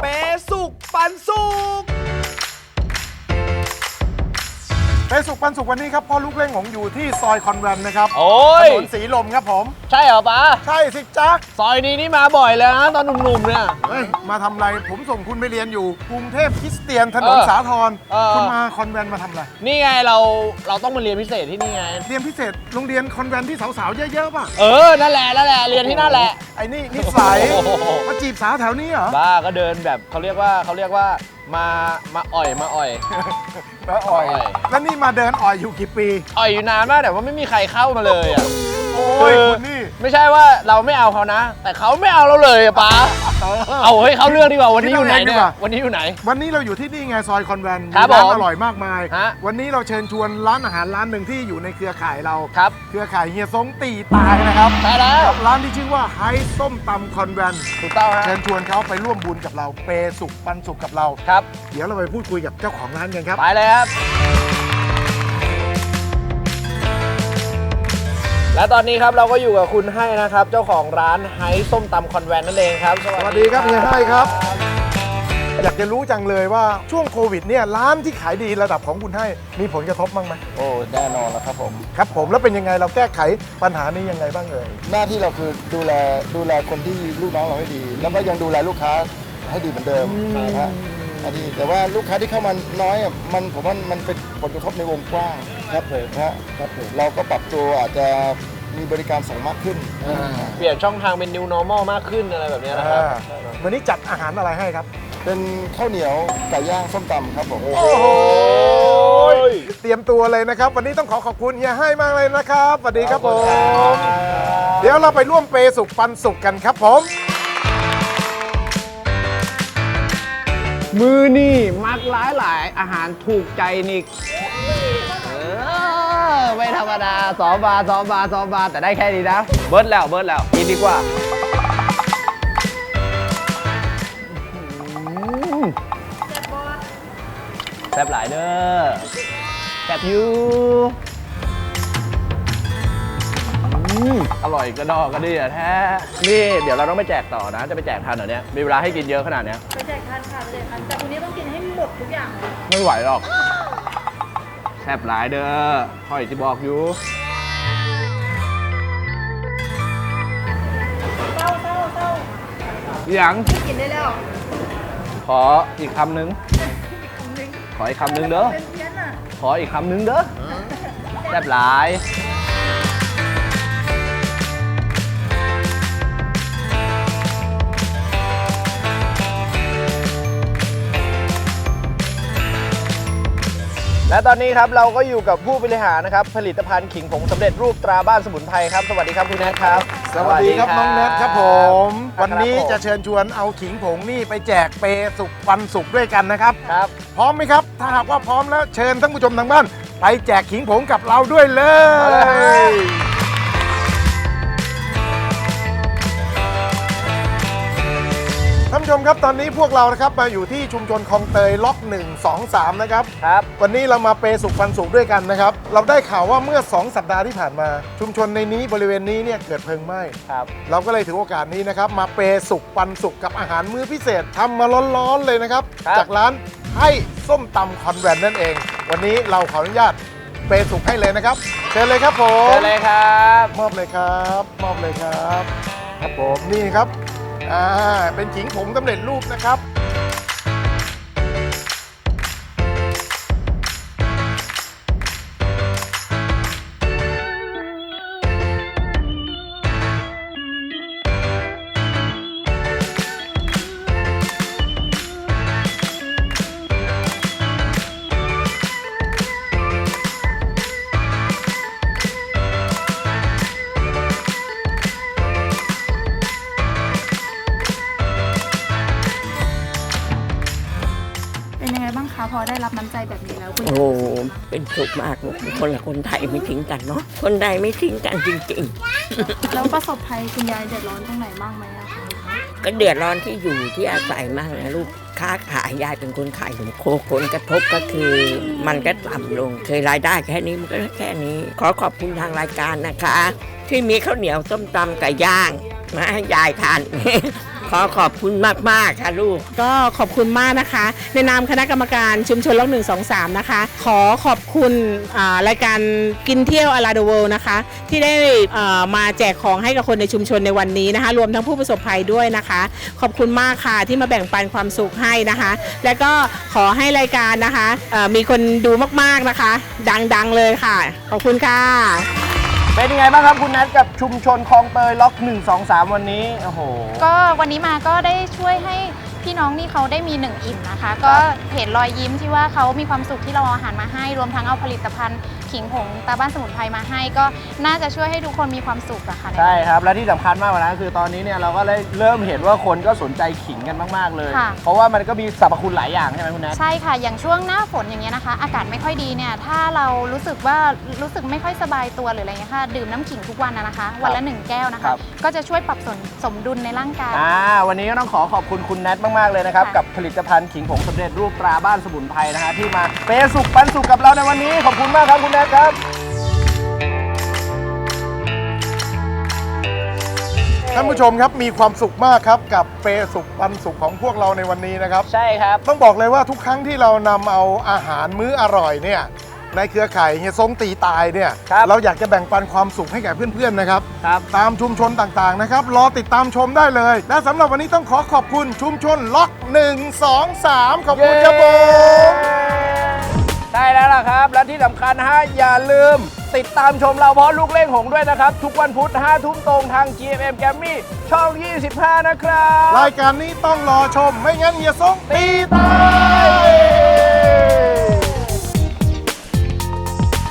เปสุกปันสุก ไปสุขปันสุขวันนี้ครับพ่อลูกเล่งของอยู่ที่ซอยคอนแวนต์นะครับโอ้ถย นนสีลมครับผม ใช่เหรอป้าใช่สิจ๊ะซอยนี้นี่มาบ่อยเลยนะตอนหนุ่มๆเนี่ย เฮ้ยมาทำอะไรผมส่งคุณไปเรียนอยู่กรุงเทพคริสเตียนถนนเออสาทรเออ คุณมาคอนแวนต์มาทำอะไรนี่ไงเราเราต้องมาเรียนพิเศษที่นี่ไง เรียนพิเศษโรงเรียนคอนแวนต์ที่สาวๆเยอะๆป่ะเออ นั่นแหละ นั่นแหละ เรียนที่นั่นแหละ ไอ้นี่นิสัยโอ้โห มาจีบสาวแถวนี้เหรอ บ้าก็เดินแบบเขาเรียกว่าเขาเรียกว่า มา มาอ่อย มาอ่อย แล้วอ่อย อ่อย แล้วนี่มาเดินอ่อยอยู่กี่ปี อ่อยอยู่นานมากแต่ว่าไม่มีใครเข้ามาเลยอะ โอ้ยคือ คุณนี่ ไม่ใช่ว่าเราไม่เอาเขานะ แต่เขาไม่เอาเราเลยอะป้า เอาเฮ้ยเขาเรื่องดีกว่าวันนี้อยู่ไหนเนี่ยวันนี้อยู่ไหน วันนี้เราอยู่ที่นี่ไงซอยคอนแวนต์ครับมีร้านผมอร่อยมากมายฮะวันนี้เราเชิญชวนร้านอาหารร้านหนึ่งที่อยู่ในเครือข่ายเราครับเครือข่ายเฮียซงตีตายนะครับใช่แล้วกับร้านที่ชื่อว่าไฮส้มตำคอนแวนต์ถูกต้องฮะเชิญชวนเขาไปร่วมบุญกับเราเปสุขปันสุขกับเราครับ เดี๋ยวเราไปพูดคุยกับเจ้าของร้านกันครับไปเลยครับ และตอนนี้ครับเราก็อยู่กับคุณให้นะครับ เจ้าของร้านไฮส้มตำคอนแวนต์นั่นเองครับสวัสดีครับเฮียให้ครับ อยากจะรู้จังเลยว่าช่วงโควิดเนี่ยร้านที่ขายดีระดับของคุณให้มีผลกระทบบ้างไหมโอ้แน่นอนแล้วครับผม ครับผมแล้วเป็นยังไงเราแก้ไขปัญหานี้ยังไงบ้างเอ่ยหน้าที่เราคือดูแลดูแลคนที่ลูกน้องเราให้ดี แล้วก็ยังดูแลลูกค้าให้ดีเหมือนเดิมนะฮะ อันนี้แต่ว่าลูกค้าที่เข้ามาน้อยอะมันผมว่ามันเป็นผลกระทบในวงกว้างครับผมนะฮะครับผม เราก็ปรับตัวอาจจะมีบริการส่งมากขึ้นเปลี่ยนช่องทางเป็น new normal มากขึ้นอะไรแบบเนี้ยนะครับ อ่าวันนี้จัดอาหารอะไรให้ครับ เป็นข้าวเหนียวไก่ย่างส้มตำครับผม โอ้โหเตรียมตัวเลยนะครับ วันนี้ต้องขอขอบคุณเฮียให้มากเลยนะครับสวัสดีครับผม เดี๋ยวเราไปร่วมเปย์สุขปันสุขกันครับผม มือนี่มักหลายหลายอาหารถูกใจนิกเออไม่ธรรมดาสองบาทสองบาทสองบาทแต่ได้แค่นี้นะ เบิร์ดแล้วเบิร์ดแล้วกินดีกว่าแซ่บหลายเด้อแซ่บอยู่ มอร่อยกระดอกกระเดี่ยแท้ นี่เดี๋ยวเราต้องไปแจกต่อนะ จะไปแจกทันเหรอเนี่ย มีเวลาให้กินเยอะขนาดเนี้ย ไปแจกทานค่ะไปแจกทานแต่วันนี้ต้องกินให้หมดทุกอย่างเลยไม่ไหวหรอก แซ่บหลายเด้อคอยที่บอกอยู่ เศร้าเศร้าเศร้าอย่างไม่กินได้แล้วขออีกคำหนึ่งอีกคำนึงขออีกคำหนึ่งเด้อ เป็นเพี้ยนอะขออีกคำหนึ่งเด้อ แซ่บหลาย และตอนนี้ครับเราก็อยู่กับผู้บริหารนะครับผลิตภัณฑ์ขิงผงสำเร็จรูปตราบ้านสมุนไพรครับ สวัสดีครับคุณแนทครับ สวัสดีครับน้องแนทครับผมครับวันนี้จะเชิญชวนเอาขิงผงนี่ไปแจกเปย์สุขปันสุขด้วยกันนะครับ ครับ พร้อมไหมครับ ถ้าหากว่าพร้อมแล้วเชิญท่านผู้ชมทางบ้าน ไปแจกขิงผงกับเราด้วยเลมาเลยย มครับตอนนี้พวกเรานะครับมาอยู่ที่ชุมชนคลองเตยล็อก1 2 3นะครับครับ วันนี้เรามาเปย์สุขปันสุขด้วยกันนะครับ เราได้ข่าวว่าเมื่อ 2 สัปดาห์ที่ผ่านมา ชุมชนในนี้บริเวณนี้เนี่ยเกิดเพลิงไหม้ครับเราก็เลยถือโอกาสนี้นะครับมาเปย์สุขปันสุขกับอาหารมื้อพิเศษทำมาร้อนๆเลยนะครับ ครับ จากร้านให้ส้มตำคอนแวนต์นั่นเอง วันนี้เราขออนุญาตเปย์สุขให้เลยนะครับเชิญเลยครับผเชิมญเลยครับ มอบเลยครับ มอบเลยครับ ครับผมนี่ครับ อ่าเป็นขิงผงสำเร็จรูปนะครับ พอได้รับน้ำใจแบบนี้แล้วคุณโอ้โหเป็นสุขมากลูกคนละคนไทยไม่ทิ้งกันเนาะคนใดไม่ทิ้งกันจริงแล้วประสบภัยคุณยายเดือดร้อนตรงไหนบ้างไหมอะคะๆ ก็เดือดร้อนที่อยู่ที่อาศัยมากนะลูกค้าขายยายเป็นคนขายขนมโคผลกระทบก็คือ มันก็ต่ำลง เคยรายได้แค่นี้มันก็แค่นี้ ขอขอบคุณทางรายการนะคะ ที่มีข้าวเหนียวส้มตำไก่ย่าง มาให้ยายทาน ขอขอบคุณมาก ๆ ค่ะลูก ก็ขอบคุณมากนะคะ ในนามคณะกรรมการชุมชนล็อกหนึ่งสองสามนะคะ ขอขอบคุณอ่ารายการกินเที่ยวอาราเดเวลนะคะ ที่ได้อ่ามาแจกของให้กับคนในชุมชนในวันนี้นะคะ รวมทั้งผู้ประสบภัยด้วยนะคะ ขอบคุณมากค่ะที่มาแบ่งปันความสุขให้นะคะ และก็ขอให้รายการนะคะเอ่อมีคนดูมากๆนะคะ ดัง ๆ เลยค่ะ ขอบคุณค่ะ เป็นยังไงบ้างครับคุณนัทกับชุมชนคลองเตยล็อก 1 2 3 วันนี้ โอ้โห ก็วันนี้มาก็ได้ช่วยให้ พี่น้องนี่เขาได้มีหนึ่งอิ่มนะคะ ก็เห็นรอยยิ้มที่ว่าเขามีความสุขที่เราเอาอาหารมาให้ รวมทั้งเอาผลิตภัณฑ์ขิงผงตาบ้านสมุนไพรมาให้ ก็น่าจะช่วยให้ทุกคนมีความสุขอะค่ะใช่ครับ และที่สำคัญมากกว่านั้นคือตอนนี้เนี่ยเราก็เลยเริ่มเห็นว่าคนก็สนใจขิงกันมากๆเลย ค่ะ เพราะว่ามันก็มีสรรพคุณหลายอย่างใช่ไหมคุณนัทใช่ค่ะ อย่างช่วงหน้าฝนอย่างเงี้ยนะคะ อากาศไม่ค่อยดีเนี่ย ถ้าเรารู้สึกว่ารู้สึกไม่ค่อยสบายตัวหรืออะไรเงี้ยค่ะ ดื่มน้ำขิงทุกวันนะนะคะ วันละหนึ่งแก้วนะครัคะ บ ก็จะช่วยปรับสมสมดุลในร่างกาย อ่าวันนี้ก็ต้องขอขอบคุณคุณแนทมากๆเลยนะครับ ค่ะ กับผลิตภัณฑ์ขิงผงสำเร็จรูปตราบ้านสมุนไพรนะฮะที่มาเปย์สุขปันสุขกับเราในวันนี้ขอบคุณมากครับคุณแนทครับ ท่านผู้ชมครับมีความสุขมากครับกับเปสุขปันสุขของพวกเราในวันนี้นะครับ ใช่ครับ ต้องบอกเลยว่าทุกครั้งที่เรานำเอาอาหารมื้ออร่อยเนี่ย ในเครือข่ายเฮียซงตีตายเนี่ยครับเราอยากจะแบ่งปันความสุขให้แก่เพื่อนๆนะครับ ครับ ตามชุมชนต่างๆนะครับ รอติดตามชมได้เลย และสำหรับวันนี้ต้องขอขอบคุณชุมชนล็อก 1 2 3 ขอบคุณครับผม ใช่แล้วล่ะครับ และที่สำคัญนะฮะอย่าลืม ติดตามชมเราเพราะลูกเล่งหงด้วยนะครับ ทุกวันพุธ5ทุ่มตรงทาง GMM g a m m y ช่อง 25 นะครับ รายการนี้ต้องรอชมไม่งั้นเฮียซงตีตาย